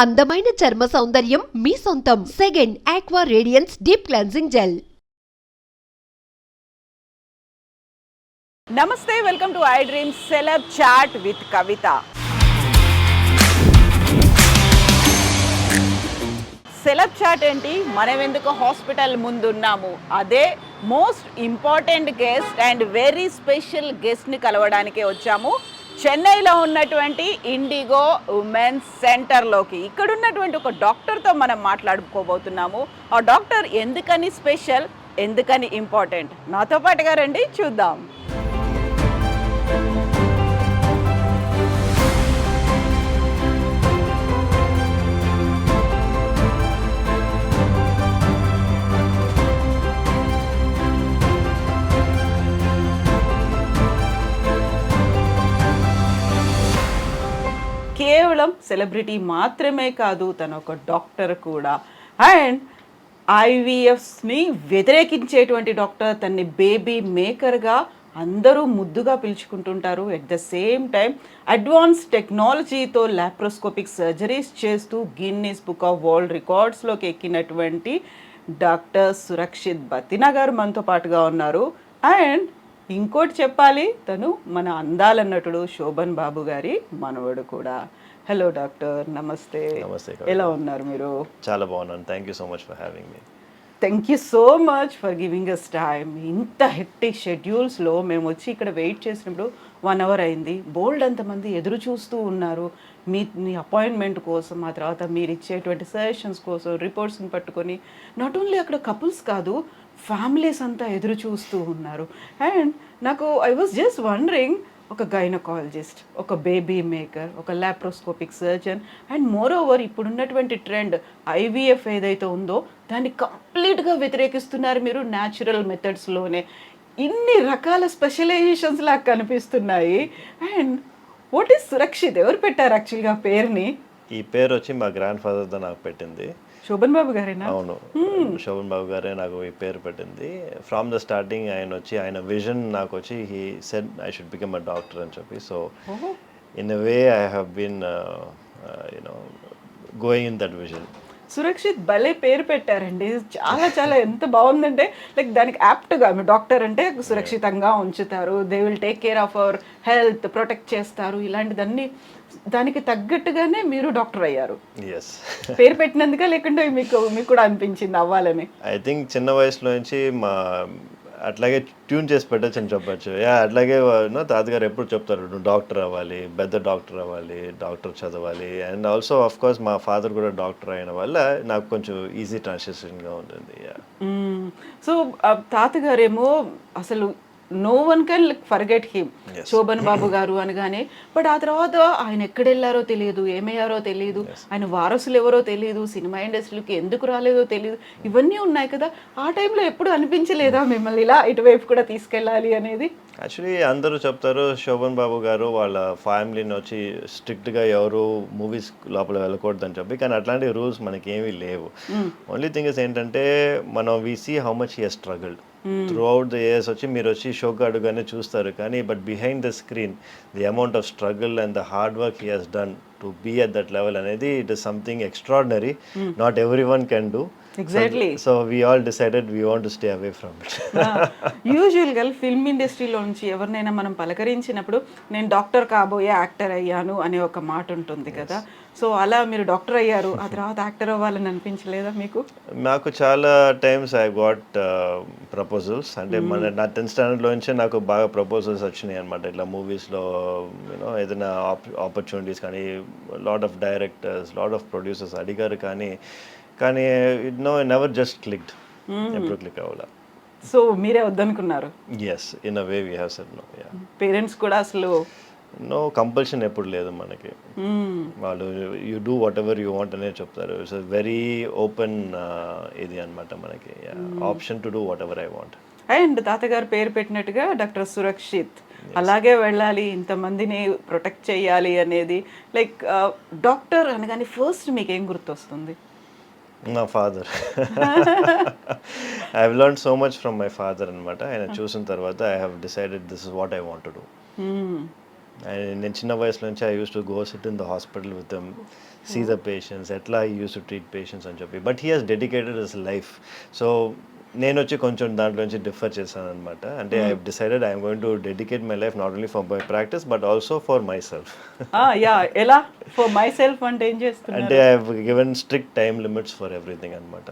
అందమైన చర్మ సౌందర్యం మీ సొంతం. Second aqua radiance deep cleansing gel నమస్తే welcome to I dream celeb chat with Kavitha. Celeb chat ఏంటి? మనం ఎందుకు హాస్పిటల్ ముందు ఉన్నాము అదే most important guest and very special గెస్ట్ని కలవడానికే వచ్చాము. చెన్నైలో ఉన్నటువంటి ఇండిగో ఉమెన్స్ సెంటర్లోకి ఇక్కడ ఉన్నటువంటి ఒక డాక్టర్తో మనం మాట్లాడుకోబోతున్నాము. ఆ డాక్టర్ ఎందుకని స్పెషల్? ఎందుకని ఇంపార్టెంట్? నాతో పాటుగా రండి చూద్దాం. కేవలం సెలబ్రిటీ మాత్రమే కాదు తను ఒక డాక్టర్ కూడా. అండ్ ఐవీఎఫ్స్ని వ్యతిరేకించేటువంటి డాక్టర్ తన్ని బేబీ మేకర్గా అందరూ ముద్దుగా పిలుచుకుంటుంటారు. At the same time advance టెక్నాలజీతో లాప్రోస్కోపిక్ సర్జరీస్ చేస్తూ గిన్నీస్ బుక్ ఆఫ్ వరల్డ్ రికార్డ్స్లోకి ఎక్కినటువంటి డాక్టర్ సురక్షిత్ బతినా గారు మనతో పాటుగా ఉన్నారు. అండ్ ఇంకోటి చెప్పాలి తను మన అందాల నటుడు శోభన్ బాబు గారి మనవడు కూడా. హలో డాక్టర్ నమస్తే నమస్తే, ఎలా ఉన్నారు మీరు? చాలా బాగున్నాను. Thank you so much for having me thank you so much for giving us time ఇంత హెక్టిక్ షెడ్యూల్స్లో మేము వచ్చి ఇక్కడ వెయిట్ చేసినప్పుడు వన్ అవర్ అయింది. బోల్డ్ అంతమంది ఎదురు చూస్తూ ఉన్నారు. మీ మీ అపాయింట్మెంట్ కోసం ఆ తర్వాత మీరు ఇచ్చేటువంటి సజెషన్స్ కోసం రిపోర్ట్స్ని పట్టుకొని. నాట్ ఓన్లీ అక్కడ కపుల్స్ కాదు ఫ్యామిలీస్ అంతా ఎదురు చూస్తూ ఉన్నారు. అండ్ నాకు ఐ వాజ్ జస్ట్ వండరింగ్ ఒక గైనకాలజిస్ట్ ఒక బేబీ మేకర్ ఒక laparoscopic surgeon and moreover ఇప్పుడున్నటువంటి ట్రెండ్ ఐవీఎఫ్ ఏదైతే ఉందో దాన్ని కంప్లీట్గా వ్యతిరేకిస్తున్నారు మీరు న్యాచురల్ మెథడ్స్లోనే ఇన్ని రకాల స్పెషలైజేషన్స్ లాగా కనిపిస్తున్నాయి. And what is Surakshit? ఎవరు పెట్టారు యాక్చువల్గా పేరుని? ఈ పేరు వచ్చి మా గ్రాండ్ ఫాదర్తో నాకు పెట్టింది. శోభన్ బాబు గారేనా? అవును. శోభన్ బాబు గారే నాకు ఈ పేరు పెట్టింది. ఫ్రమ్ ద స్టార్టింగ్ ఆయన వచ్చి ఆయన విజన్ నాకు వచ్చి he said I should become a doctor అని చెప్పి. So in a way I have been you know going in that vision Surakshit భలే పేరు పెట్టారండి. చాలా చాలా ఎంత బాగుందంటే లైక్ దానికి యాప్ట్గా డాక్టర్ అంటే సురక్షితంగా ఉంచుతారు. They will take care of our health protect చేస్తారు. ఇలాంటిదన్నీ దానికి తగ్గట్టుగానే మీరు డాక్టర్ అయ్యారు. ఎస్ పేరు పెట్టినందుక లేకుంటే మీకు మీకు కూడా అనిపించింది అవ్వాలని. ఐ థింక్ చిన్న వయసులో నుంచి మా అట్లాగే ట్యూన్ చేసి పెట్టచ్చు అని చెప్పచ్చు. యా అట్లాగే నో తాతగారు ఎప్పుడు చెప్తారు నువ్వు డాక్టర్ అవ్వాలి పెద్ద డాక్టర్ అవ్వాలి డాక్టర్ చదవాలి. అండ్ ఆల్సో ఆఫ్ కోర్స్ మా ఫాదర్ కూడా డాక్టర్ అయిన వల్ల నాకు కొంచెం ఈజీ ట్రాన్సిషన్గా ఉంటుంది. యా సో తాతగారేమో అసలు no one can forget him. Sobhan Babu గారు అనగానే బట్ ఆ తర్వాత ఆయన ఎక్కడెళ్ళారో తెలియదు ఏమయ్యారో తెలియదు ఆయన వారసులు ఎవరో తెలియదు సినిమా ఇండస్ట్రీకి ఎందుకు రాలేదో తెలియదు ఇవన్నీ ఉన్నాయి కదా. ఆ టైంలో ఎప్పుడు అనిపించలేదా మిమ్మల్ని ఇలా ఇటువైపు కూడా తీసుకెళ్ళాలి అనేది యాక్చువల్లీ అందరూ చెప్తారు శోభన్ బాబు గారు వాళ్ళ ఫ్యామిలీని వచ్చి స్ట్రిక్ట్గా ఎవరు మూవీస్ లోపల వెళ్ళకూడదని చెప్పి కానీ అట్లాంటి రూల్స్ మనకి ఏమీ లేవు ఓన్లీ థింగ్ ఇస్ ఏంటంటే మనం we see how much he struggled throughout the years వచ్చి మీరు వచ్చి షోక్ అడుగానే చూస్తారు కానీ but behind the screen the amount of struggle and the hard work he has done to be at that level అనేది it is something extraordinary not everyone can do exactly so we all decided we want to stay away from it యూజువల్గా film ఇండస్ట్రీలో నుంచి ఎవరినైనా మనం పలకరించినప్పుడు నేను doctor కాబోయే actor అయ్యాను అనే ఒక మాట ఉంటుంది కదా. సో అలా మీరు డాక్టర్ అయ్యారు ఆ తర్వాత యాక్టర్ అవ్వాలని అనిపించలేదా మీకు? నాకు చాలా టైమ్స్ ఐ గాట్ ప్రపోజల్స్ అంటే మన నా టెన్త్ స్టాండర్డ్లో నుంచే నాకు బాగా ప్రపోజల్స్ వచ్చినాయి అనమాట ఇట్లా మూవీస్లో యూనో ఏదైనా ఆపర్చునిటీస్ కానీ lot of directors lot of producers అడిగారు కానీ కానీ నో నెవర్ జస్ట్ క్లిక్డ్ ఎప్పుడు క్లిక్ అవ్వాల. సో మీరే వద్దనుకున్నారు? Yes in a way we have said no yeah parents కూడా అసలు నో కంపల్షన్ ఎప్పుడు లేదు మనకి. మ్మ్. వాళ్ళు you do whatever you want అనే చెప్తారు. ఇట్స్ వెరీ ఓపెన్ uh, ఇది అనమాట మనకి option to do whatever I want and తాతగారు పేరు పెట్టినట్టుగా డాక్టర్ సురక్షిత్ అలాగే వెళ్ళాలి ఇంతమందిని ప్రొటెక్ట్ చేయాలి అనేది లైక్ డాక్టర్ అనగానే ఫస్ట్ మీకు ఏం గుర్తొస్తుంది? మా father I have learn so much from my father అనమాట ఆయన చూసిన తర్వాత I have decided this is what I want do నేను చిన్న వయసు నుంచి I use to go sit in the hospital with them see the patients ఎట్లా I use to treat patients అని చెప్పి. But he has dedicated is life so నేను వచ్చి కొంచెం దాంట్లో నుంచి డిఫర్ చేశాను అనమాట అంటే I decided I'm going to dedicate my life not only for my practice but also for myself yeah ఎలా? ఫర్ మై సెల్ఫ్ అంటే ఏం చేస్తున్నారు? అంటే I given strict time limits for everything అనమాట.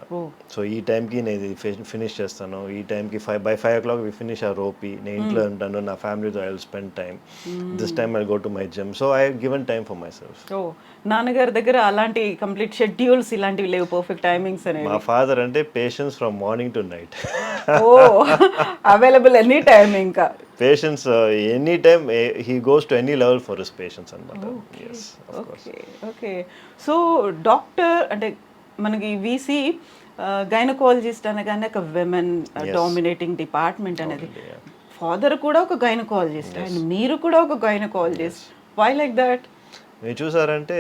సో ఈ టైంకి నేను ఫినిష్ చేస్తాను. ఈ టైంకి five by five o'clock we finish ఆ రోపి నేను ఇంట్లో ఉంటాను నా ఫ్యామిలీతో I will spend time this time I go to my gym so I given time for myself ఓ. నాన్నగారి దగ్గర అలాంటి కంప్లీట్ షెడ్యూల్స్ ఇలాంటివి లేవు. పర్ఫెక్ట్ టైమింగ్స్ అనేవి. మా ఫాదర్ అంటే patience from morning to night oh available any time ఇంకా. Patience any time he goes to any level for his patience అనమాట ఓకే ఓకే సో డాక్టర్ అంటే మనకి వీసీ గైనకాలజిస్ట్ అనగానే ఒక విమెన్ డామినేటింగ్ డిపార్ట్మెంట్ అనేది. ఫాదర్ కూడా ఒక గైనకాలజిస్ట్ అండ్ మీరు కూడా ఒక గైనకాలజిస్ట్ వై లైక్ దట్ మీరు చూసారంటే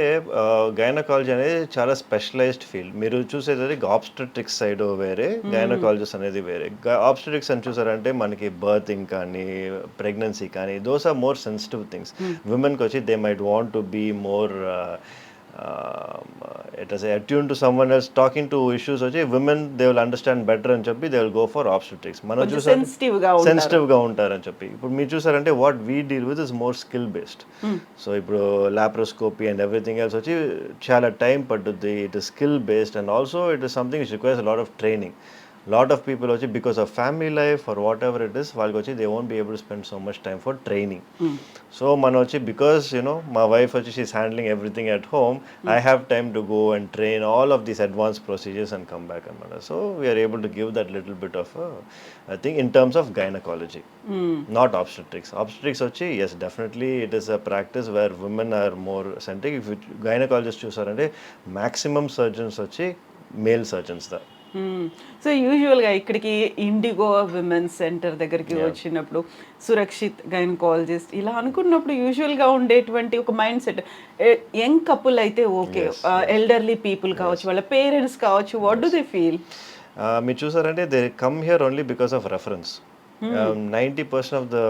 గైనకాలజీ అనేది చాలా స్పెషలైజ్డ్ ఫీల్డ్ మీరు చూసేది ఆబ్స్టెట్రిక్స్ సైడ్ వేరే గైనకాలజిస్ట్ అనేది వేరే. ఆబ్స్టెట్రిక్స్ అని చూసారంటే మనకి బర్తింగ్ కానీ ప్రెగ్నెన్సీ కానీ those are more sensitive things విమెన్కి వచ్చి they might want to be more it us attune to someone else talking to issues వచ్చి women they will understand better అని చెప్పి they will go for obstetrics మనం చూసారు సెన్సిటివ్గా ఉంటారు. సెన్సిటివ్గా ఉంటారని చెప్పి ఇప్పుడు మీరు చూసారంటే what we deal with is more skill based so ఇప్పుడు లాప్రోస్కోపీ అండ్ ఎవ్రీథింగ్ ఎల్స్ వచ్చి చాలా టైం పట్టుద్ది. It is skill based and also it is something it requires lot of training lot of people వచ్చి because of family life or whatever it is వాళ్ళకి వచ్చి they won't be able spend so much time for training so మనం వచ్చి because you know మా wife వచ్చి she's handling everything at home I have time to go and train all of these advance procedures and come back అనమాట so we're able to give that little bit of I think in terms of gynaecology not obstetrics obstetrics వచ్చి yes definitely it is a practice where women are more centric gynaecologist చూసారంటే maximum surgeons వచ్చి male surgeons దా. So యూజువల్గా ఇక్కడికి Indigo women's centre దగ్గరికి వచ్చినప్పుడు Surakshit gynaecologist ఇలా అనుకున్నప్పుడు యూజువల్గా ఉండేటువంటి ఒక మైండ్ సెట్ యంగ్ కపుల్ అయితే ఓకే ఎల్డర్లీ పీపుల్ కావచ్చు వాళ్ళ పేరెంట్స్ కావచ్చు వాట్ డు దే ఫీల్ మీరు చూసారంటే they come here only because of reference ninety percent of the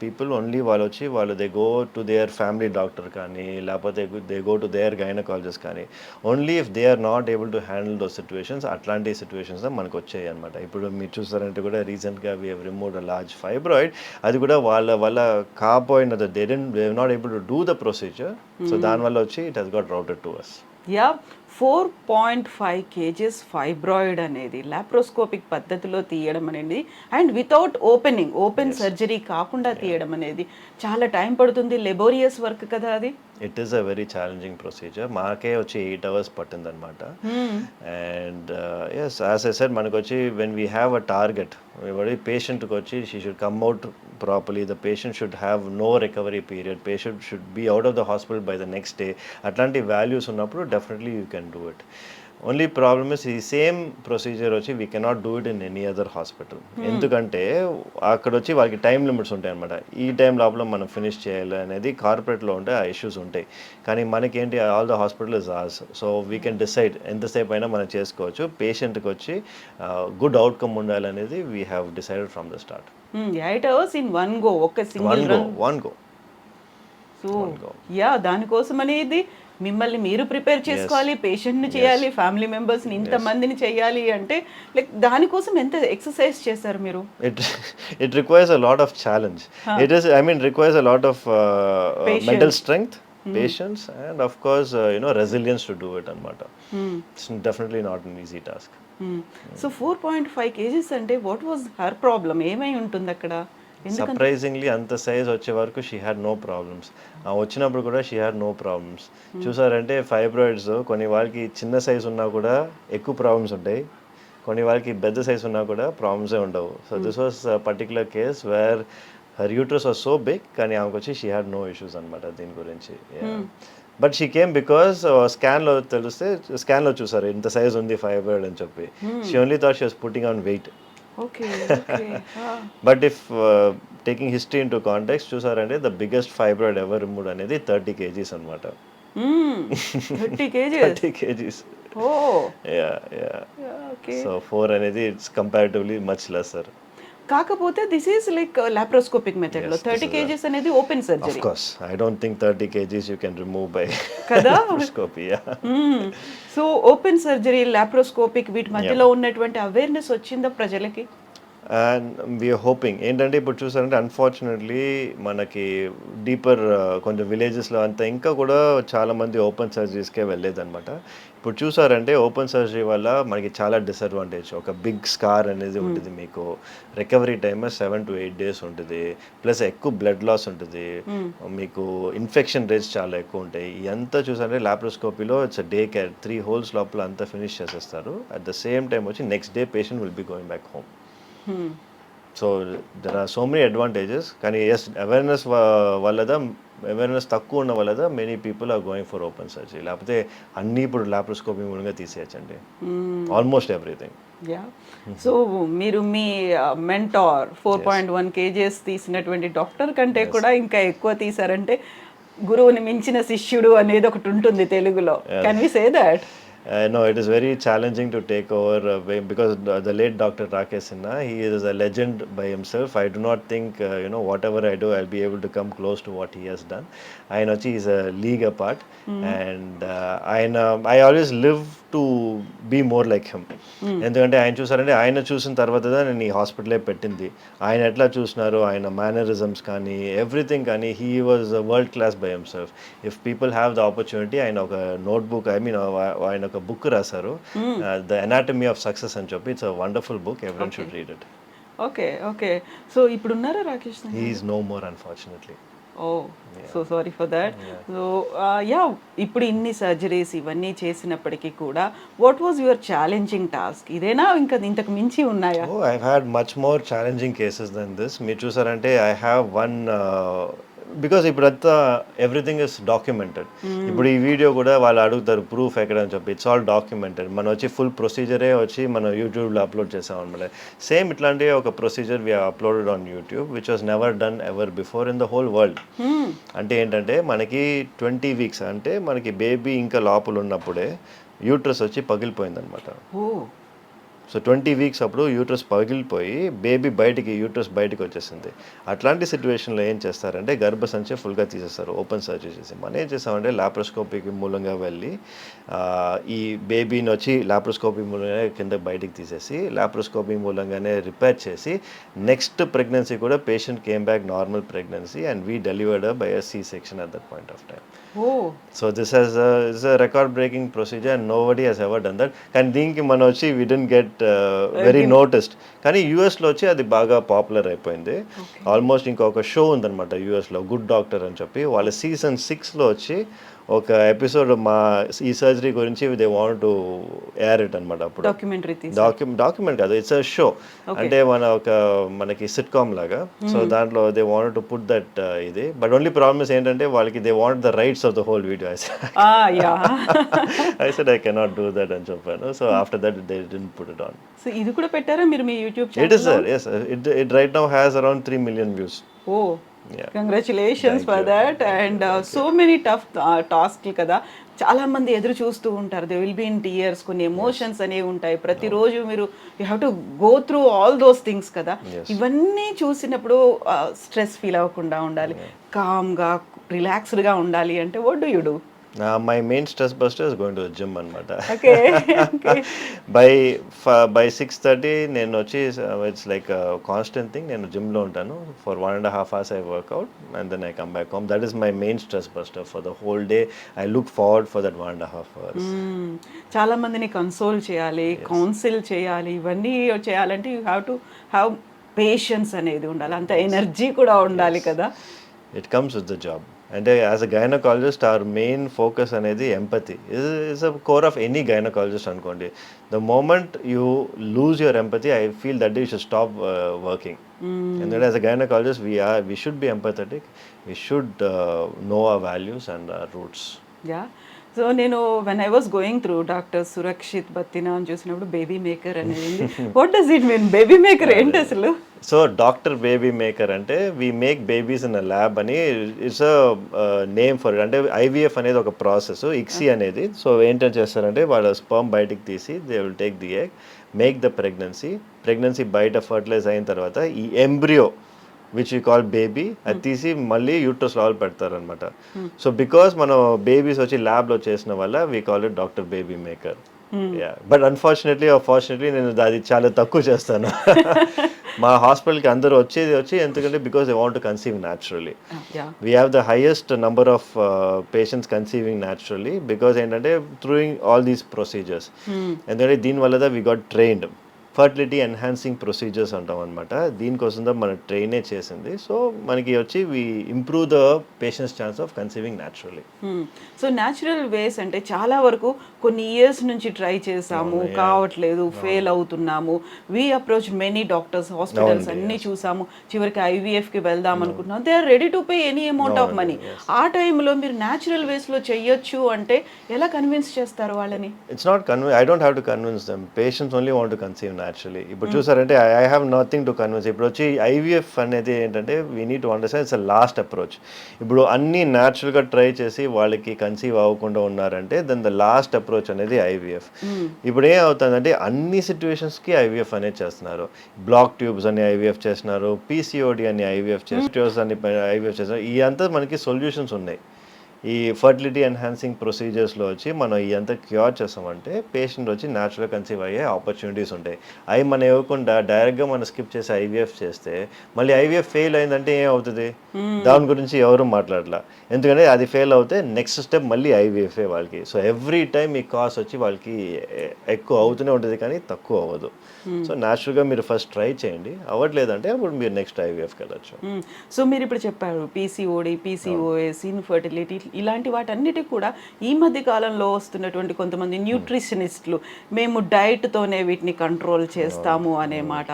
people only వాళ్ళు వచ్చి వాళ్ళు they go to their family doctor కానీ లేకపోతే they go to their gynaecologist కానీ. Only if they are not able to handle those situations అట్లాంటి situations మనకు వచ్చాయి అనమాట ఇప్పుడు మీరు చూసారంటే కూడా రీసెంట్గా we have remove a large fibroid అది కూడా వాళ్ళ వల్ల కాపోయిన they didn't they not able to do the procedure so దానివల్ల వచ్చి it has got routed to us yeah four point five kgs fibroid అనేది లాప్రోస్కోపిక్ పద్ధతిలో తీయడం అనేది and without opening open surgery కాకుండా తీయడం అనేది చాలా టైం పడుతుంది లెబోరియస్ వర్క్ కదా అది. It is a very challenging procedure మాకే వచ్చి eight hours పట్టిందనమాట and yes as a said మనకు వచ్చి when we have a target పేషెంట్కి వచ్చి she should come out properly the patient should have no recovery period patient should be out of the hospital by the next day అట్లాంటి values ఉన్నప్పుడు definitely you can do it only problem is ఈ same procedure వచ్చి we cannot do it in any other hospital ఎందుకంటే అక్కడ వచ్చి వాళ్ళకి time limits ఉంటాయి అనమాట ఈ టైం లోపల మనం ఫినిష్ చేయాలి అనేది కార్పొరేట్లో ఉంటే ఆ ఇష్యూస్ ఉంటాయి. కానీ మనకేంటి all the hospital is ours so we can decide ఎంతసేపు అయినా మనం చేసుకోవచ్చు. పేషెంట్కి వచ్చి గుడ్ అవుట్కమ్ ఉండాలనేది we have decided from the start eight hours in one go ఒక one single go run one go so yeah దానికోసం అనేది మిమ్మల్ని మీరు ప్రిపేర్ చేసుకోవాలి పేషెంట్ని చేయాలి ఫ్యామిలీ మెంబర్స్ని ఇంతమందిని చేయాలి అంటే లైక్ దానికోసం ఎంత ఎక్సర్సైజ్ చేస్తారు మీరు? It it requires a lot of challenge it is I mean requires a lot of mental strength patience and of course you know resilience to do it అన్నమాట it's definitely not an easy task so four point five kgs అంటే what was her problem ఏమై ఉంటుంది అక్కడ? Surprisingly అంత size వచ్చే వరకు she had no problems వచ్చినప్పుడు కూడా షీ హ్యాడ్ నో ప్రాబ్లమ్స్ చూసారంటే ఫైబ్రాయిడ్స్ కొన్ని వాళ్ళకి చిన్న సైజ్ ఉన్నా కూడా ఎక్కువ ప్రాబ్లమ్స్ ఉంటాయి. కొన్ని వాళ్ళకి పెద్ద సైజ్ ఉన్నా కూడా ప్రాబ్లమ్సే ఉండవు. So this was particular case where her uterus was so big కానీ ఆమెకు వచ్చి షీ హ్యాడ్ నో ఇష్యూస్ అనమాట దీని గురించి. బట్ షీ కేమ్ బికాస్ స్కాన్లో తెలిస్తే స్కాన్లో చూసారు ఇంత సైజ్ ఉంది ఫైబ్రాయిడ్ అని చెప్పి. She only thought she was putting on weight but if taking history into context చూసారంటే the biggest fibroid ever remove అనేది థర్టీ కేజీస్ అనమాట థర్టీ కేజీస్ సో ఫోర్ అనేది ఇట్స్ కంపారిటివ్లీ మచ్ లెసర్ కాకపోతే this is like laparoscopic మెథడ్లో thirty kgs అనేది open surgery course, I don't think 30 kgs you can remove by కదా? So open surgery laparoscopic వీటి మధ్యలో ఉన్నటువంటి awareness వచ్చిందా ప్రజలకి? అండ్ వీఆర్ హోపింగ్ ఏంటంటే ఇప్పుడు చూసారంటే అన్ఫార్చునేట్లీ మనకి డీపర్ కొంచెం విలేజెస్లో అంతా ఇంకా కూడా చాలా మంది ఓపెన్ సర్జరీస్కే వెళ్ళేదన్నమాట. ఇప్పుడు చూసారంటే ఓపెన్ సర్జరీ వల్ల మనకి చాలా డిసడ్వాంటేజ్ ఒక బిగ్ స్కార్ అనేది ఉంటుంది మీకు. Recovery time seven to eight days ఉంటుంది. ప్లస్ ఎక్కువ బ్లడ్ లాస్ ఉంటుంది. మీకు ఇన్ఫెక్షన్ రేట్స్ చాలా ఎక్కువ ఉంటాయి. ఇదంతా చూసారంటే లాప్రోస్కోపీలో it's day care three holes లోపల అంతా ఫినిష్ చేసేస్తారు. అట్ ద సేమ్ టైం వచ్చి next day patient will be going back home so there are so many advantages కానీ ఎస్ అవేర్నెస్ వల్లద అవేర్నెస్ తక్కువ ఉన్న వల్లద many people are going for open surgery లేకపోతే అన్నీ ఇప్పుడు లాప్రోస్కోపీ మూలంగా తీసేయచ్చండి. ఆల్మోస్ట్ ఎవ్రీథింగ్ యా సో మీరు మీ mentor four point one kgs తీసినటువంటి డాక్టర్ కంటే కూడా ఇంకా ఎక్కువ తీసారంటే గురువుని మించిన శిష్యుడు అనేది ఒకటి ఉంటుంది తెలుగులో. Can we say that Uh, no, it is very challenging to take over uh, because the, the late Dr. Rakesh Sinha, he is a legend by himself. I do not think, uh, you know, whatever I do, I'll be able to come close to what he has done. I know he is a league apart, and uh, I, know, I always live to be more like him. ఎందుకంటే ఆయన చూసారంటే ఆయన చూసిన తర్వాత నేను ఈ హాస్పిటలే పెట్టింది. ఆయన ఎట్లా చూసినారో ఆయన మేనరిజమ్స్ కానీ ఎవ్రీథింగ్ కానీ he was world class by himself if people have the opportunity ఆయన ఒక నోట్బుక్ ఐ మీన్ ఆయన ఒక బుక్ రాశారు. ద ఎనాటమీ ఆఫ్ సక్సెస్ అని చెప్పి it's a wonderful book everyone should read it okay okay so ఇప్పుడు ఉన్నారా Rakesh? He is no more unfortunately oh so sorry for that so yeah ఇప్పుడు ఇన్ని surgeries ఇవన్నీ చేసినప్పటికీ కూడా what was your challenging task ఇదేనా? ఇంకా ఇంతకు మించి ఉన్నాయా? I had much more challenging cases then this మీరు చూసారంటే ఐ హ్యావ్ వన్ బికాస్ ఇప్పుడంతా ఎవ్రీథింగ్ ఇస్ డాక్యుమెంటెడ్ ఇప్పుడు ఈ వీడియో కూడా వాళ్ళు అడుగుతారు ప్రూఫ్ ఎక్కడ? అని చెప్పి. ఇట్స్ ఆల్ డాక్యుమెంటెడ్ మనం వచ్చి ఫుల్ ప్రొసీజరే వచ్చి మనం యూట్యూబ్లో అప్లోడ్ చేసాం అనమాట సేమ్ ఇట్లాంటి ఒక procedure we uploaded on YouTube which was never done ever before in the whole world అంటే ఏంటంటే మనకి ట్వంటీ వీక్స్ అంటే మనకి బేబీ ఇంకా లోపల ఉన్నప్పుడే యూట్రస్ వచ్చి పగిలిపోయిందనమాట. సో ట్వంటీ వీక్స్ అప్పుడు యూట్రస్ పగిలిపోయి బేబీ బయటికి యూట్రస్ బయటికి వచ్చేసింది. అట్లాంటి సిచ్యువేషన్లో ఏం చేస్తారంటే గర్భసంచి ఫుల్గా తీసేస్తారు. ఓపెన్ సర్జరీ చేసి. మనం ఏం చేస్తామంటే లాప్రోస్కోపీకి మూలంగా వెళ్ళి ఈ బేబీని వచ్చి లాప్రోస్కోపీ మూలంగా కింద బయటికి తీసేసి లాప్రోస్కోపీ మూలంగానే రిపేర్ చేసి నెక్స్ట్ ప్రెగ్నెన్సీ కూడా patient came back normal pregnancy and we delivered by a C section at that point of time so this has is a record breaking procedure and nobody has ever done that కానీ దీనికి మనం వచ్చి we didn't get very noticed కానీ యూఎస్లో వచ్చి అది బాగా popular అయిపోయింది. ఆల్మోస్ట్ ఇంకొక షో ఉందన్నమాట యూఎస్లో గుడ్ డాక్టర్ అని చెప్పి. వాళ్ళ సీజన్ సిక్స్లో వచ్చి ఒక ఎపిసోడ్ మా ఈ సర్జరీ గురించి they want to air it అనమాట అప్పుడు. డాక్యుమెంటరీ తీసి డాక్యు డాక్యుమెంట్ కాదు ఇట్స్ అ షో అంటే మన ఒక మనకి సిట్కామ్ లాగా. సో దాంట్లో they want to put that ఇది. బట్ ఓన్లీ ప్రాబ్లమ్స్ ఏంటంటే వాళ్ళకి they want the rights of the whole video I said I cannot do that అని చెప్పాను. So after that they didn't put it on so ఇది కూడా పెట్టారా మీరు మీ YouTube it is sir yes it it right now has around three million views oh congratulations for that and so many tough టాస్క్లు uh, కదా. చాలా మంది ఎదురు చూస్తూ ఉంటారు. They will be in tears కొన్ని ఎమోషన్స్ అనేవి ఉంటాయి. ప్రతిరోజు మీరు you have to go through all those things కదా. ఇవన్నీ చూసినప్పుడు స్ట్రెస్ ఫీల్ అవ్వకుండా ఉండాలి. కామ్గా రిలాక్స్డ్గా ఉండాలి అంటే what do you do my main stress buster is going to gym అనమాట బై బై సిక్స్ థర్టీ నేను వచ్చి ఇట్స్ లైక్ కాన్స్టెంట్ థింగ్ నేను జిమ్లో ఉంటాను. For one and half hours I work out and then I come back home that is my main stress buster for the whole day I look forward for that one and half hours చాలా మందిని console చేయాలి counsel చేయాలి ఇవన్నీ చేయాలంటే you have to have patience అనేది ఉండాలి. అంత energy కూడా ఉండాలి కదా. It comes with the job అంటే as a gynaecologist our main focus అనేది empathy is a core of any gynaecologist అనుకోండి. The moment you lose your empathy I feel that you should stop working ఎందుకంటే as a gynaecologist we are we should be empathetic we should know our values and our roots yeah so నేను when I was going through doctor Surakshit Battina అని చూసినప్పుడు baby maker అనేది what does it mean baby maker ఏంటి అసలు? So doctor baby maker అంటే we make babies in a lab అని it's a name for అంటే IVF అనేది ఒక ప్రాసెస్ ఇక్సీ అనేది. సో ఏంటని చేస్తారంటే వాళ్ళ స్పర్మ్ బయటికి తీసి they will take the egg make the pregnancy pregnancy బయట ఫర్టిలైజ్ అయిన తర్వాత ఈ embryo which you call baby అది తీసి మళ్ళీ యూట్రస్ లోపల పెడతారనమాట సో బికాస్ మనం బేబీస్ వచ్చి ల్యాబ్లో చేసిన వల్ల we call it doctor baby maker but unfortunately fortunately నేను అది చాలా తక్కువ చేస్తాను. మా హాస్పిటల్కి అందరూ వచ్చేది వచ్చి ఎందుకంటే because they want conceive naturally we have the highest number of patients conceiving naturally because ఏంటంటే త్రూయింగ్ ఆల్ దీస్ ప్రొసీజర్స్ ఎందుకంటే దీనివల్ల we got trained fertility enhancing procedures అంటాం అనమాట దీనికోసం మన ట్రైనే చేసింది. సో మనకి వచ్చి we improve the patients chance of conceiving naturally so natural ways అంటే చాలా వరకు కొన్ని ఇయర్స్ నుంచి ట్రై చేసాము కావట్లేదు ఫెయిల్ అవుతున్నాము. We approach many doctors hospitals అన్ని చూసాము. చివరికి ఐవీఎఫ్కి వెళ్దాం అనుకుంటున్నాం. They are ready to pay any amount of money ఆ టైంలో మీరు న్యాచురల్ వేస్లో చెయ్యొచ్చు అంటే ఎలా కన్విన్స్ చేస్తారు వాళ్ళని? It's not కన్వీ I don't have to convince them patients only want to conceive naturally ఇప్పుడు చూసారంటే I have nothing to convince ఇప్పుడు వచ్చి ఐవీఎఫ్ అనేది ఏంటంటే we need to understand it's last approach ఇప్పుడు అన్ని న్యాచురల్గా ట్రై చేసి వాళ్ళకి కన్సీవ్ అవ్వకుండా ఉన్నారంటే దెన్ ద లాస్ట్ అప్రోచ్ అనేది ఐవీఎఫ్. ఇప్పుడు ఏం అవుతుందంటే అన్ని సిచ్యువేషన్స్కి ఐవీఎఫ్ అనేది చేస్తున్నారు. బ్లాక్ ట్యూబ్స్ అని ఐవీఎఫ్ చేస్తున్నారు పీసీఓడి అని ఐవీఎఫ్ చేస్తున్నారు అని ఐవీఎఫ్ చేస్తున్నారు. ఈ అంతా మనకి సొల్యూషన్స్ ఉన్నాయి. ఈ ఫర్టిలిటీ ఎన్హాన్సింగ్ ప్రొసీజర్స్లో వచ్చి మనం అంతా క్యూర్ చేస్తామంటే పేషెంట్ వచ్చి న్యాచురల్ కన్సీవ్ అయ్యే ఆపర్చునిటీస్ ఉంటాయి. అవి మనం ఇవ్వకుండా డైరెక్ట్గా మనం స్కిప్ చేసి ఐవీఎఫ్ చేస్తే మళ్ళీ ఐవీఎఫ్ ఫెయిల్ అయిందంటే ఏం అవుతుంది? దాని గురించి ఎవరు మాట్లాడలా? ఎందుకంటే అది ఫెయిల్ అవుతే నెక్స్ట్ స్టెప్ మళ్ళీ ఐవీఎఫే వాళ్ళకి. సో ఎవ్రీ టైం ఈ కాస్ట్ వచ్చి వాళ్ళకి ఎక్కువ అవుతూనే ఉంటుంది కానీ తక్కువ అవ్వదు. సో న్యాచురల్గా మీరు ఫస్ట్ ట్రై చేయండి. అవ్వట్లేదంటే అప్పుడు మీరు నెక్స్ట్ ఐవీఎఫ్కి వెళ్ళచ్చు. సో మీరు ఇప్పుడు చెప్పారు పీసీఓడి పీసీఓఎస్ ఇన్ఫర్టిలిటీ ఇలాంటి వాటన్నిటికి కూడా ఈ మధ్య కాలంలో వస్తున్నటువంటి కొంతమంది న్యూట్రిషనిస్టులు మేము డైట్తోనే వీటిని కంట్రోల్ చేస్తాము అనే మాట.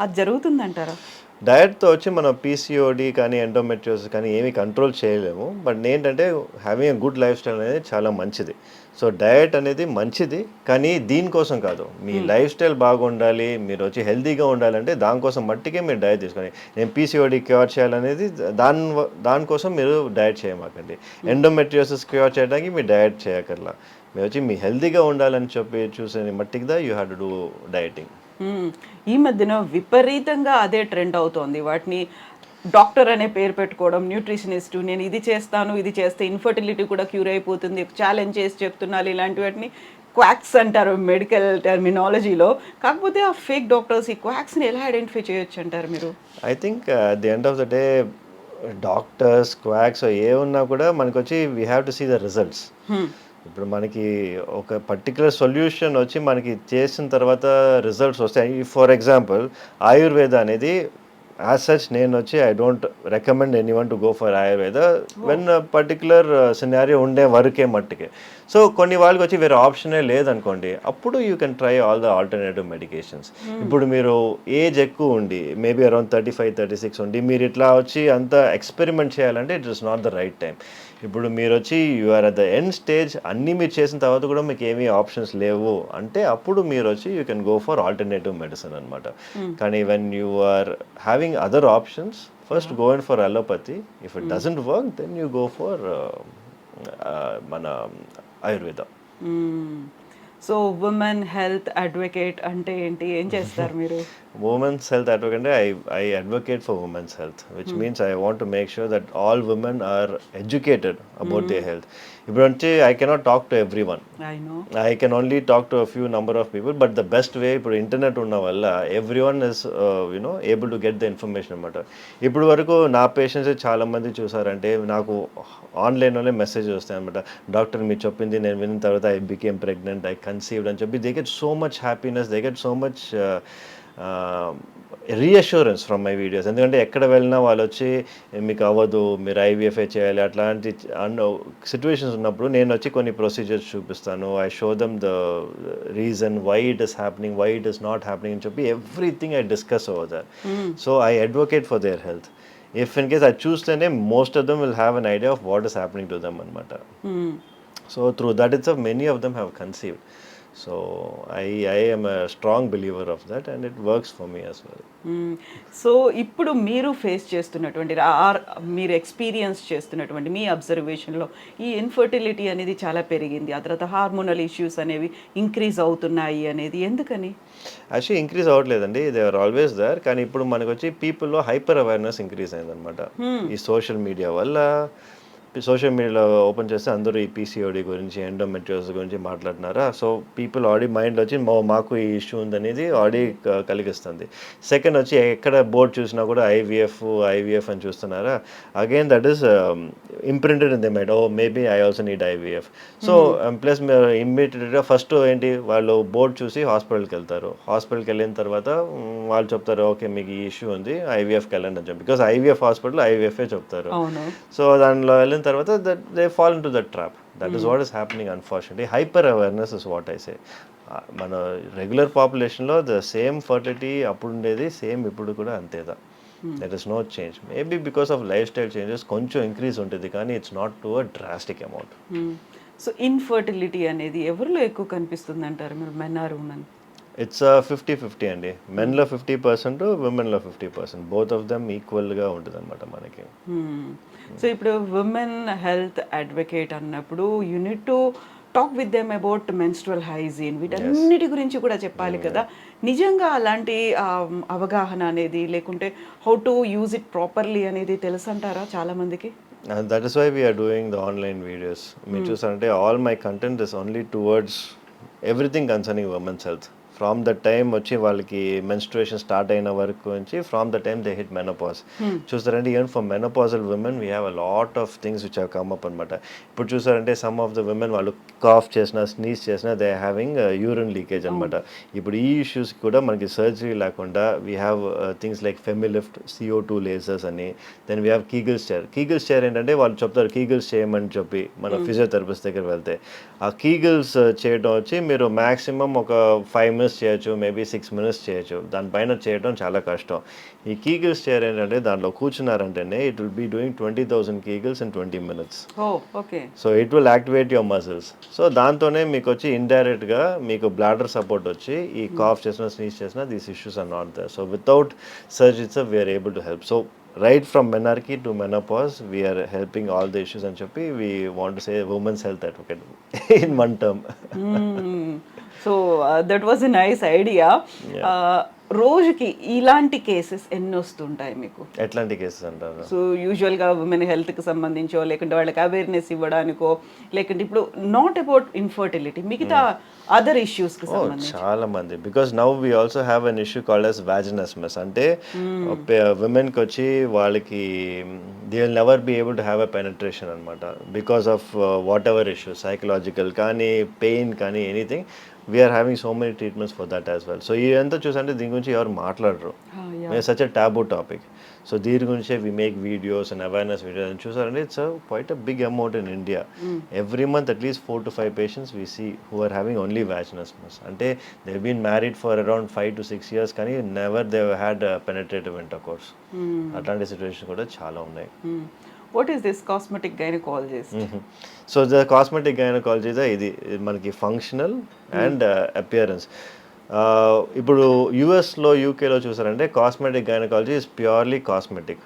అది జరుగుతుందంటారా? డయట్తో వచ్చి మనం పీసీఓడి కానీ ఎండోమెట్రియోసిస్ కానీ ఏమీ కంట్రోల్ చేయలేము. బట్ ఏంటంటే having a good lifestyle అనేది చాలా మంచిది. సో డయట్ అనేది మంచిది కానీ దీనికోసం కాదు. మీ లైఫ్ స్టైల్ బాగుండాలి మీరు వచ్చి హెల్తీగా ఉండాలంటే దానికోసం మట్టికే మీరు డయట్ తీసుకోండి. నేను పీసీఓడి క్యూర్ చేయాలనేది దాని దానికోసం మీరు డయట్ చేయమాకండి. ఎండోమెట్రియోసిస్ క్యూర్ చేయడానికి మీరు డయట్ చేయకర్లా మీరు వచ్చి మీ హెల్తీగా ఉండాలని చెప్పి చూసే మట్టికి దా you have to do dieting hmm. ఈ మధ్యన విపరీతంగా అదే ట్రెండ్ అవుతోంది. వాటిని డాక్టర్ అనే పేరు పెట్టుకోవడం న్యూట్రిషనిస్ట్ నేను ఇది చేస్తాను ఇది చేస్తే ఇన్ఫర్టిలిటీ కూడా క్యూర్ అయిపోతుంది ఛాలెంజ్ చేసి చెప్తున్నాను ఇలాంటి వాటిని క్వాక్స్ అంటారు మెడికల్ టర్మినాలజీలో. కాకపోతే ఆ ఫేక్ డాక్టర్స్ ఈ క్వాక్స్ని ఎలా ఐడెంటిఫై చేయొచ్చు అంటారు మీరు? I think the end of the day doctors quacks ఏ ఉన్నా కూడా మనకు వచ్చి we have to see the results ఇప్పుడు మనకి ఒక పర్టికులర్ సొల్యూషన్ వచ్చి మనకి చేసిన తర్వాత రిజల్ట్స్ వస్తాయి. ఫర్ ఎగ్జాంపుల్ ఆయుర్వేద అనేది యాజ్ సచ్ నేను వచ్చి I don't recommend any one to go for Ayurveda when particular scenario ఉండే వరకే మట్టుకే. సో కొన్ని వాళ్ళకి వచ్చి వేరే ఆప్షనే లేదనుకోండి అప్పుడు you can try all the alternative medications ఇప్పుడు మీరు ఏజ్ ఎక్కువ ఉండి maybe around thirty five thirty six ఉండి మీరు ఇట్లా వచ్చి అంత ఎక్స్పెరిమెంట్ చేయాలంటే it is not the right time ఇప్పుడు మీరు వచ్చి you are at the end stage అన్నీ మీరు చేసిన తర్వాత కూడా మీకు ఏమీ ఆప్షన్స్ లేవు. అంటే అప్పుడు మీరు వచ్చి you can go for alternative medicine అనమాట కానీ when you are having other options first go in for allopathy if it doesn't work then you go for మన Ayurveda so women health advocate అంటే ఏంటి? ఏం చేస్తారు మీరు? Women's health advocate I I advocate for women's health which means I want to make sure that all women are educated about they health ఇప్పుడు అంటే I cannot talk to every one I can only talk to few number of people but the best way ఇప్పుడు internet ఉన్న వల్ల every one is you know able to get the information అనమాట ఇప్పుడు వరకు నా patients చాలా మంది చూసారంటే నాకు ఆన్లైన్లోనే మెసేజ్ వస్తాయి అనమాట డాక్టర్ మీరు చెప్పింది నేను విన్న తర్వాత I became pregnant I conceived అని చెప్పి they get so much happiness they get so much reassurance from my videos ఎందుకంటే ఎక్కడ వెళ్ళినా వాళ్ళు వచ్చి మీకు అవ్వదు మీరు ఐవీఎఫ్ఐ చేయాలి అట్లాంటి అన్న సిచ్యువేషన్స్ ఉన్నప్పుడు నేను వచ్చి కొన్ని ప్రొసీజర్స్ చూపిస్తాను. I show them the reason why it is happening why it is not happening అని చెప్పి everything I discuss over there so I advocate for their health if in case అది చూస్తేనే most of them will have an idea of what is happening to them అనమాట. So through that it's of many of them have conceived so I I am strong believer of that and it works for me as well. So ఇప్పుడు మీరు face చేస్తున్నటువంటి are మీరు experience చేస్తున్నటువంటి మీ అబ్జర్వేషన్లో ఈ infertility అనేది చాలా పెరిగింది. ఆ తర్వాత హార్మోనల్ ఇష్యూస్ అనేవి ఇంక్రీజ్ అవుతున్నాయి అనేది ఎందుకని? యాక్చువల్లీ ఇంక్రీజ్ అవ్వట్లేదండి. దే ఆర్ ఆల్వేస్ దర్ కానీ ఇప్పుడు మనకు వచ్చి పీపుల్లో హైపర్ అవేర్నెస్ ఇంక్రీజ్ అయిందనమాట ఈ సోషల్ మీడియా వల్ల సోషల్ మీడియాలో ఓపెన్ చేస్తే అందరూ ఈ పీసీఓడి గురించి ఎండోమెట్రియోస్ గురించి మాట్లాడుతున్నారా? సో పీపుల్ ఆల్రెడీ మైండ్ వచ్చి మాకు ఈ ఇష్యూ ఉందనేది క- కలిగిస్తుంది. సెకండ్ వచ్చి ఎక్కడ బోర్డ్ చూసినా కూడా ఐవీఎఫ్ ఐవీఎఫ్ అని చూస్తున్నారా? Again that is imprinted in the mind oh maybe I also need IVF so plus మీరు ఇమ్మీడియట్గా ఫస్ట్ ఏంటి వాళ్ళు బోర్డ్ చూసి హాస్పిటల్కి వెళ్తారు హాస్పిటల్కి వెళ్ళిన తర్వాత వాళ్ళు చెప్తారు ఓకే మీకు ఈ ఇష్యూ ఉంది ఐవీఎఫ్ వెళ్ళండి అని చెప్పి. బికాస్ ఐవీఎఫ్ హాస్పిటల్ ఐవీఎఫ్ఏ చెప్తారు. సో దానిలో వెళ్ళిన తర్వాత that they fall into that trap that is what is happening unfortunately hyper awareness is what I say మన రెగ్యులర్ పాపులేషన్లో ద సేమ్ ఫర్టిలిటీ అప్పుడు ఉండేది సేమ్ ఇప్పుడు కూడా అంతేదా that is no change maybe because of lifestyle changes కొంచెం increase ఉంటుంది కానీ it's not to a drastic amount so infertility అనేది ఎవరిలో ఎక్కువ కనిపిస్తుంది అంటారు మీరు? Men or women it's fifty fifty అండి. మెన్లో fifty percent ఉమెన్లో fifty percent both of them ఈక్వల్గా ఉంటుంది అనమాట మనకి సో ఇప్పుడు ఉమెన్ హెల్త్ అడ్వకేట్ అన్నప్పుడు you need to talk with them about menstrual hygiene వీటన్నిటి గురించి కూడా చెప్పాలి కదా. నిజంగా అలాంటి అవగాహన అనేది లేకుంటే how to use it properly అనేది తెలుసు అంటారా చాలా మందికి that is why we're doing the online videos మీరు చూసారంటే all my content is only towards everything concerning women's health from the time వచ్చి వాళ్ళకి మెన్స్ట్రుయేషన్ స్టార్ట్ అయిన వరకు నుంచి from the time they hit menopause చూస్తారంటే even for menopausal women we have a lot of things which have come up అనమాట ఇప్పుడు చూసారంటే some of the women వాళ్ళు cough చేసినా స్నీజ్ చేసినా దే హ్యావింగ్ యూరిన్ లీకేజ్ అనమాట ఇప్పుడు ఈ ఇష్యూస్ కూడా మనకి సర్జరీ లేకుండా we have things like FemiLift CO two lasers అని then we have Kegels chair Kegels chair ఏంటంటే వాళ్ళు చెప్తారు కీగిల్స్ చేయమని చెప్పి మన ఫిజియోథెరపిస్ట్ దగ్గర వెళ్తే. ఆ కీగిల్స్ చేయడం వచ్చి మీరు మ్యాక్సిమం ఒక ఫైవ్ మినిట్స్ చేయొచ్చు మేబీ సిక్స్ మినిట్స్ చేయొచ్చు. దానిపైన చేయడం చాలా కష్టం. ఈ కీగిల్స్ చైర్ ఏంటంటే దాంట్లో కూర్చున్నారంటేనే it will be doing twenty thousand Kegels in twenty minutes so it will activate your muscles so దాంతోనే మీకు వచ్చి ఇండైరెక్ట్గా మీకు బ్లాడర్ సపోర్ట్ వచ్చి ఈ కాఫ్ చేసిన స్నీజ్ చేసిన these issues are not there so without surgeries we're able to help so right from menarche to menopause, we are helping all the issues and Chapi. We want to say women's health advocate in one term. mm. So uh, that was a nice idea. Yeah. Uh, రోజుకి ఇలాంటి cases ఎన్ని వస్తుంటాయి మీకు? ఎట్లాంటి cases అంటారు? So యూజువల్గా women హెల్త్కి సంబంధించో లేకుంటే వాళ్ళకి అవేర్నెస్ ఇవ్వడానికో లేకుంటే ఇప్పుడు నాట్ అబౌట్ ఇన్ఫర్టిలిటీ మిగతా అదర్ ఇష్యూస్కి Oh, సంబంధించి. చాలా మంది. Because now we also have an issue called as vaginismus అంటే విమెన్కి వచ్చి వాళ్ళకి they will never be able to have a penetration అనమాట because of whatever issue psychological కానీ పెయిన్ కానీ anything we're having so many treatments for that as well so ఇదంతా చూసంటే దీని గురించి ఎవరు మాట్లాడరు. Such a taboo topic so దీని గురించే we make videos and awareness videos అని చూసారంటే it's quite a big amount in India every month at least four to five patients we see who are having only vaginismus అంటే they been married for around five to six years కానీ never they had penetrative intercourse అట్లాంటి situation కూడా చాలా ఉన్నాయి. What is this cosmetic gynaecologist so the cosmetic gynaecology ఇది మనకి functional and appearance ఇప్పుడు యుఎస్లో యూకేలో చూసారంటే cosmetic gynaecology is purely cosmetic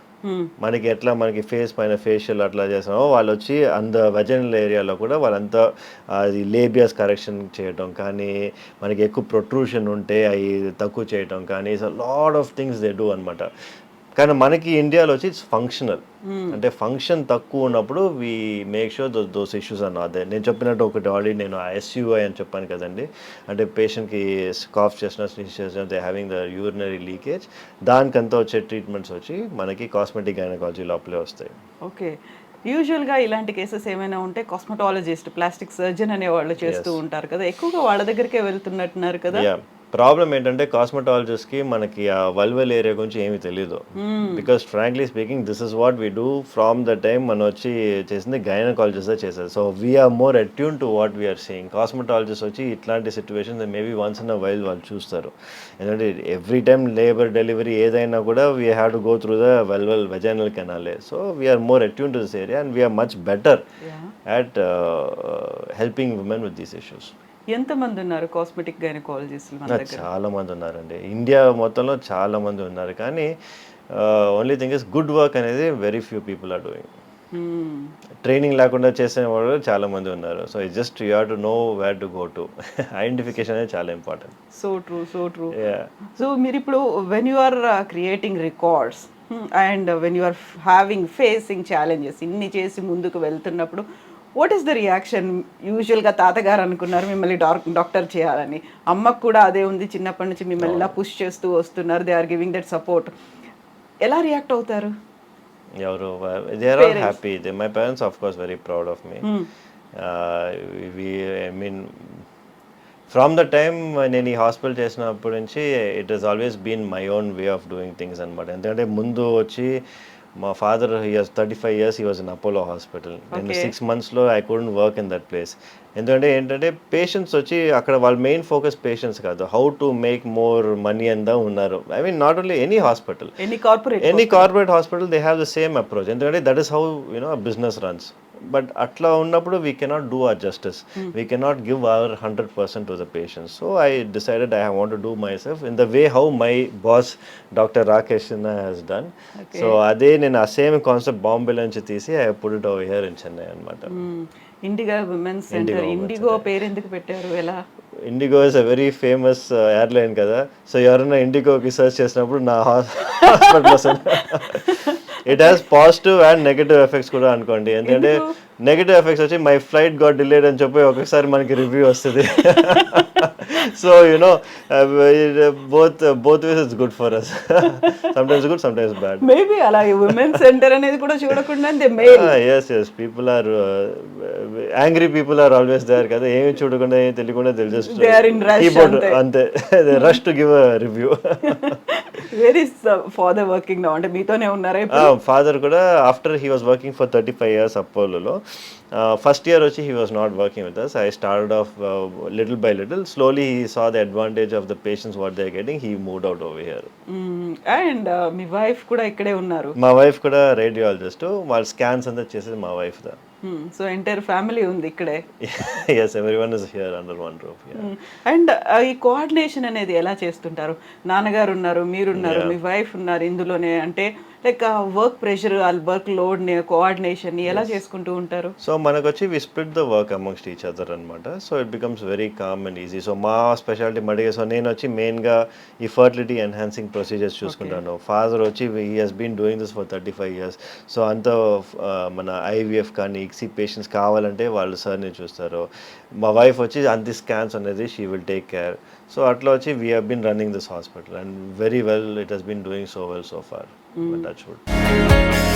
మనకి ఎట్లా మనకి ఫేస్ పైన ఫేషియల్ అట్లా చేస్తామో వాళ్ళు వచ్చి అంత వెజనల్ ఏరియాలో కూడా వాళ్ళంతా అది లేబియస్ కరెక్షన్ చేయటం కానీ మనకి ఎక్కువ ప్రొట్రూషన్ ఉంటే అవి తక్కువ చేయటం కానీ lot of things they do అనమాట కానీ మనకి ఇండియాలో వచ్చి ఇట్స్ ఫంక్షనల్ అంటే ఫంక్షన్ తక్కువ ఉన్నప్పుడు we make sure those those issues అన్న అదే నేను చెప్పినట్టు ఒకటి ఆల్రెడీ నేను ఎస్యూఐ అని చెప్పాను కదండి. అంటే పేషెంట్కి కాఫ్ చేసిన చేసిన they having the urinary leakage దానికంతా వచ్చే ట్రీట్మెంట్స్ వచ్చి మనకి కాస్మెటిక్ గైనకాలజీ లోపలే వస్తాయి. ఓకే. యూజువల్గా ఇలాంటి కేసెస్ ఏమైనా ఉంటే కాస్మెటాలజిస్ట్ ప్లాస్టిక్ సర్జన్ అనే వాళ్ళు చేస్తూ ఉంటారు కదా. ఎక్కువగా వాళ్ళ దగ్గరికే వెళ్తున్నట్టున్నారు కదా. ప్రాబ్లం ఏంటంటే కాస్మెటాలజిస్ట్కి మనకి ఆ వల్వెల్ ఏరియా గురించి ఏమీ తెలియదు because frankly speaking this is what we do from the time మనం వచ్చి చేసింది గైనకాలజిస్ట్ చేసేది. So we're more attune to what we're seeing cosmetologist వచ్చి ఇట్లాంటి situations maybe once in a while వాళ్ళు చూస్తారు. ఎందుకంటే ఎవ్రీ టైమ్ లేబర్ డెలివరీ ఏదైనా కూడా we have to go through the vulval vaginal కెనాలే so we're more attune to this area and we're much better uh, helping women with these issues. ఎంతమంది ఉన్నారు cosmetic గైనకాలజిస్టులు మన దగ్గర? చాలా మంది ఉన్నారండి. ఇండియా మొత్తంలో చాలా మంది ఉన్నారు. కానీ only thing is good work అనేది very few people are doing. Training లేకుండా చేసే వాళ్ళు చాలా మంది ఉన్నారు. So it just you have to know where to go to identification అనేది చాలా important so true so true. So మీరు ఇప్పుడు when you are creating records and when you are having facing challenges ఇన్ని చేసి ముందుకు వెళ్తున్నప్పుడు వాట్ ఈస్ ద రియాక్షన్ యూజువల్గా తాతగారు అనుకున్నారు మిమ్మల్ని డాక్ డాక్టర్ చేయాలని. అమ్మకు కూడా అదే ఉంది చిన్నప్పటి నుంచి మిమ్మల్ని ఇలా పుష్ చేస్తూ వస్తున్నారు. They are giving that support ఎలా రియాక్ట్ అవుతారు? ఎవరు they are all happy they my parents of course very proud of me we I mean from the time నేను ఈ హాస్పిటల్ చేసినప్పటి నుంచి it has always been my own way of doing things అనమాట ఎందుకంటే ముందు వచ్చి మా father here's thirty five years he was in Apollo hospital నేను సిక్స్ మంత్స్లో I couldn't work in that place ఎందుకంటే ఏంటంటే పేషెంట్స్ వచ్చి అక్కడ వాళ్ళ మెయిన్ ఫోకస్ పేషెంట్స్ కాదు. How to make more money అందా ఉన్నారు. I mean not only any hospital any corporate any corporate hospital they have the same approach ఎందుకంటే that is how you know business runs but అట్లా ఉన్నప్పుడు we cannot do our justice we cannot give our hundred percent to the patients so I decided I want do myself in the way how my boss doctor Rakesh Sinha has done so అదే నేను ఆ same concept బాంబేలో నుంచి తీసి I put it over here in Chennai అనమాట Indigo women's centre Indigo పేరు ఎందుకు పెట్టారు? ఎలా? Indigo is a very famous airline కదా. సో ఎవరైనా ఇండిగోకి సర్చ్ చేసినప్పుడు నా hospital it has positive and negative effects కూడా అనుకోండి. ఎందుకంటే నెగటివ్ ఎఫెక్ట్స్ వచ్చి మై ఫ్లైట్ గాట్ డిలేడ్ అని చెప్పి ఒకసారి మనకి రివ్యూ వస్తుంది. So you know both both ways it's good for us sometimes good sometimes bad maybe అలా ఉమెన్ సెంటర్ అనేది కూడా చూడకుండా yes yes people are angry people are always there కదా. ఏమి చూడకుండా ఏమి తెలియకుండా తెలు just They are in rush అంతే. Rush to give review where is father working now అంటే మీతోనే ఉన్నారా? ఫాదర్ కూడా after he was working for thirty five years అపోలోలో first year వచ్చి he was not working with us I start off little by little slowly he saw the advantage of the patients what they getting he moved out over here. And me wife కూడా ఇక్కడే ఉన్నారు. మా wife కూడా radiologist వాళ్ళ scans అంతా చేసేది మా wife దా. సో ఎంటైర్ ఫ్యామిలీ ఉంది ఇక్కడే. Yes every one is here under one roof and ఈ కోఆర్డినేషన్ అనేది ఎలా చేస్తుంటారు? నాన్నగారు ఉన్నారు మీరున్నారు మీ వైఫ్ ఉన్నారు ఇందులోనే అంటే లైక్ వర్క్ ప్రెషర్ వాళ్ళ వర్క్ లోడ్ కోఆర్డినేషన్ ఎలా చేసుకుంటూ ఉంటారు? సో మనకు వచ్చి we split the work amongst each other అనమాట so it becomes very calm and easy so మా స్పెషాలిటీ మడిగే సో నేను వచ్చి మెయిన్గా ఈ ఫర్టిలిటీ ఎన్హాన్సింగ్ ప్రొసీజర్స్ చూసుకుంటాను. ఫాదర్ వచ్చి he has been doing this for thirty five years so అంత మన ఐవీఎఫ్ కానీ ఇక్సీ పేషెంట్స్ కావాలంటే వాళ్ళు సార్ని చూస్తారు. మా వైఫ్ వచ్చి అంతి స్కాన్స్ అనేది she will take care so అట్లా వచ్చి we have been running this hospital and very well it has been doing so well so far Mm. बता छोड़